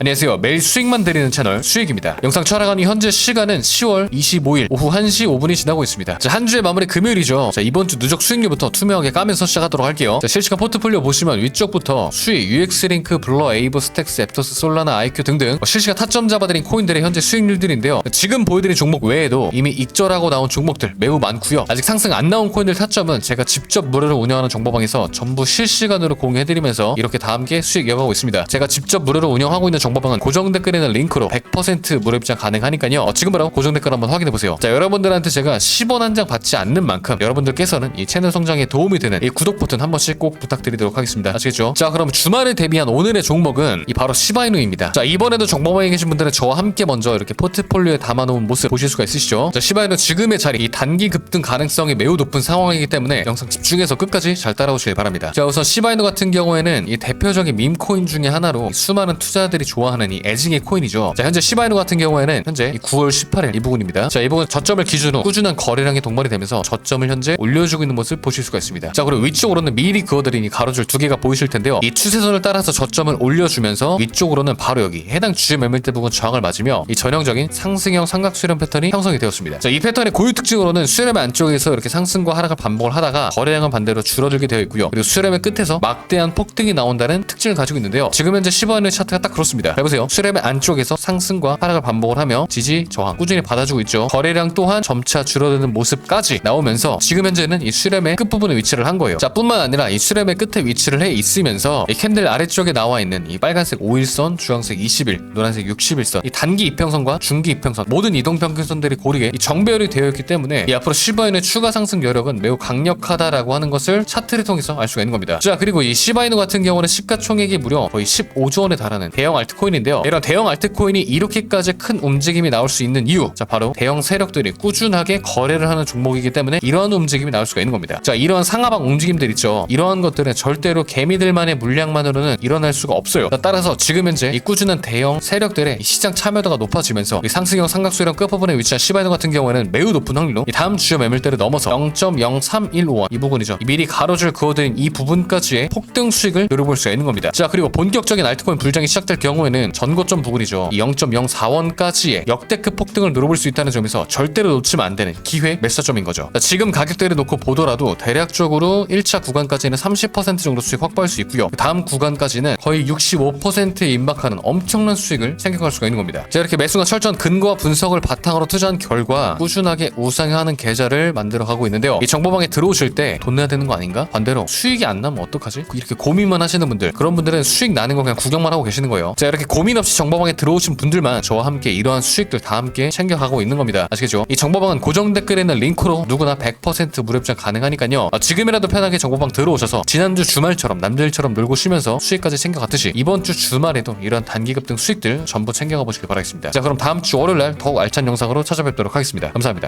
안녕하세요. 매일 수익만 드리는 채널 수익입니다. 영상 촬영하는 현재 시간은 10월 25일 오후 1시 5분이 지나고 있습니다. 자, 한 주의 마무리 금요일이죠. 자, 이번 주 누적 수익률부터 투명하게 까면서 시작하도록 할게요. 자, 실시간 포트폴리오 보시면 위쪽부터 수익, UX링크, 블러, 에이브, 스택스, 앱토스, 솔라나, 아이큐 등등 뭐 실시간 타점 잡아드린 코인들의 현재 수익률들인데요. 지금 보여드린 종목 외에도 이미 익절하고 나온 종목들 매우 많고요. 아직 상승 안 나온 코인들 타점은 제가 직접 무료로 운영하는 정보방에서 전부 실시간으로 공유해드리면서 이렇게 다 함께 수익 이어가고 있습니다. 제가 직접 무료로 운영하고 있는 정보방은 고정 댓글에 있는 링크로 100% 무료 입장 가능하니까요. 어, 지금 바로 고정 댓글 한번 확인해 보세요. 자, 여러분들한테 제가 10원 한 장 받지 않는 만큼 여러분들께서는 이 채널 성장에 도움이 되는 이 구독 버튼 한 번씩 꼭 부탁드리도록 하겠습니다. 아시겠죠? 자, 그럼 주말을 대비한 오늘의 종목은 이 바로 시바이누입니다. 자, 이번에도 정보방에 계신 분들은 저와 함께 먼저 이렇게 포트폴리오에 담아놓은 모습 보실 수가 있으시죠? 자, 시바이누 지금의 자리 이 단기 급등 가능성이 매우 높은 상황이기 때문에 영상 집중해서 끝까지 잘 따라오시길 바랍니다. 자, 우선 시바이누 같은 경우에는 이 대표적인 밈 코인 중에 하나로 수많은 투자들이 좋아하는 이 애증의 코인이죠. 자, 현재 시바이누 같은 경우에는 현재 이 9월 18일 이 부분입니다. 자, 이 부분 저점을 기준으로 꾸준한 거래량이 동반이 되면서 저점을 현재 올려주고 있는 모습 보실 수가 있습니다. 자, 그리고 위쪽으로는 미리 그어드린 이 가로줄 두 개가 보이실 텐데요. 이 추세선을 따라서 저점을 올려주면서 위쪽으로는 바로 여기 해당 주요 매물대 부분 저항을 맞으며 이 전형적인 상승형 삼각 수렴 패턴이 형성이 되었습니다. 자, 이 패턴의 고유 특징으로는 수렴의 안쪽에서 이렇게 상승과 하락을 반복을 하다가 거래량은 반대로 줄어들게 되어 있고요. 그리고 수렴의 끝에서 막대한 폭등이 나온다는 특징을 가지고 있는데요. 지금 현재 10원의 차트가 딱 그렇습니다. 자, 보세요. 수렴의 안쪽에서 상승과 하락을 반복을 하며 지지, 저항 꾸준히 받아주고 있죠. 거래량 또한 점차 줄어드는 모습까지 나오면서 지금 현재는 이 수렴의 끝부분에 위치를 한 거예요. 자, 뿐만 아니라 이 수렴의 끝에 위치를 해 있으면서 이 캔들 아래쪽에 나와 있는 이 빨간색 5일선, 주황색 20일, 노란색 60일선, 이 단기 이평선과 중기 이평선 모든 이동평균선들이 고르게 이 정배열이 되어 있기 때문에 이 앞으로 시바인의 추가 상승 여력은 매우 강력하다라고 하는 것을 차트를 통해서 알 수가 있는 겁니다. 자, 그리고 이 시바이누 같은 경우는 시가총액이 무려 거의 15조 원에 달하는 대형 알트 코인인데요. 이런 대형 알트코인이 이렇게까지 큰 움직임이 나올 수 있는 이유, 자 바로 대형 세력들이 꾸준하게 거래를 하는 종목이기 때문에 이러한 움직임이 나올 수가 있는 겁니다. 자, 이러한 상하방 움직임들 있죠. 이러한 것들은 절대로 개미들만의 물량만으로는 일어날 수가 없어요. 자, 따라서 지금 현재 이 꾸준한 대형 세력들의 이 시장 참여도가 높아지면서 이 상승형 삼각수령 끝부분에 위치한 시바이누 같은 경우에는 매우 높은 확률로 이 다음 주요 매물대를 넘어서 0.0315원 이 부분이죠. 이 미리 가로줄 그어드린 이 부분까지의 폭등 수익을 노려볼 수가 있는 겁니다. 자, 그리고 본격적인 알트코인 불장이 시작될 경우에 는 전고점 부분이죠. 이 0.04원까지의 역대급 폭등을 노려볼 수 있다는 점에서 절대로 놓치면 안 되는 기회 매수점인 거죠. 자, 지금 가격대를 놓고 보더라도 대략적으로 1차 구간까지는 30% 정도 수익 확보할 수 있고요. 그 다음 구간까지는 거의 65%에 임박하는 엄청난 수익을 생각할 수가 있는 겁니다. 자, 이렇게 매수가 철저한 근거와 분석을 바탕으로 투자한 결과 꾸준하게 우상향하는 계좌를 만들어 가고 있는데요. 이 정보방에 들어오실 때 돈 내야 되는 거 아닌가? 반대로 수익이 안 나면 어떡하지? 이렇게 고민만 하시는 분들 그런 분들은 수익 나는 거 그냥 구경만 하고 계시는 거예요. 자, 이렇게 고민 없이 정보방에 들어오신 분들만 저와 함께 이러한 수익들 다 함께 챙겨가고 있는 겁니다. 아시겠죠? 이 정보방은 고정 댓글에 있는 링크로 누구나 100% 무료 입장 가능하니까요. 아, 지금이라도 편하게 정보방 들어오셔서 지난주 주말처럼 남들처럼 놀고 쉬면서 수익까지 챙겨갔듯이 이번 주 주말에도 이런 단기 급 등 수익들 전부 챙겨가 보시길 바라겠습니다. 자, 그럼 다음 주 월요일 날 더욱 알찬 영상으로 찾아뵙도록 하겠습니다. 감사합니다.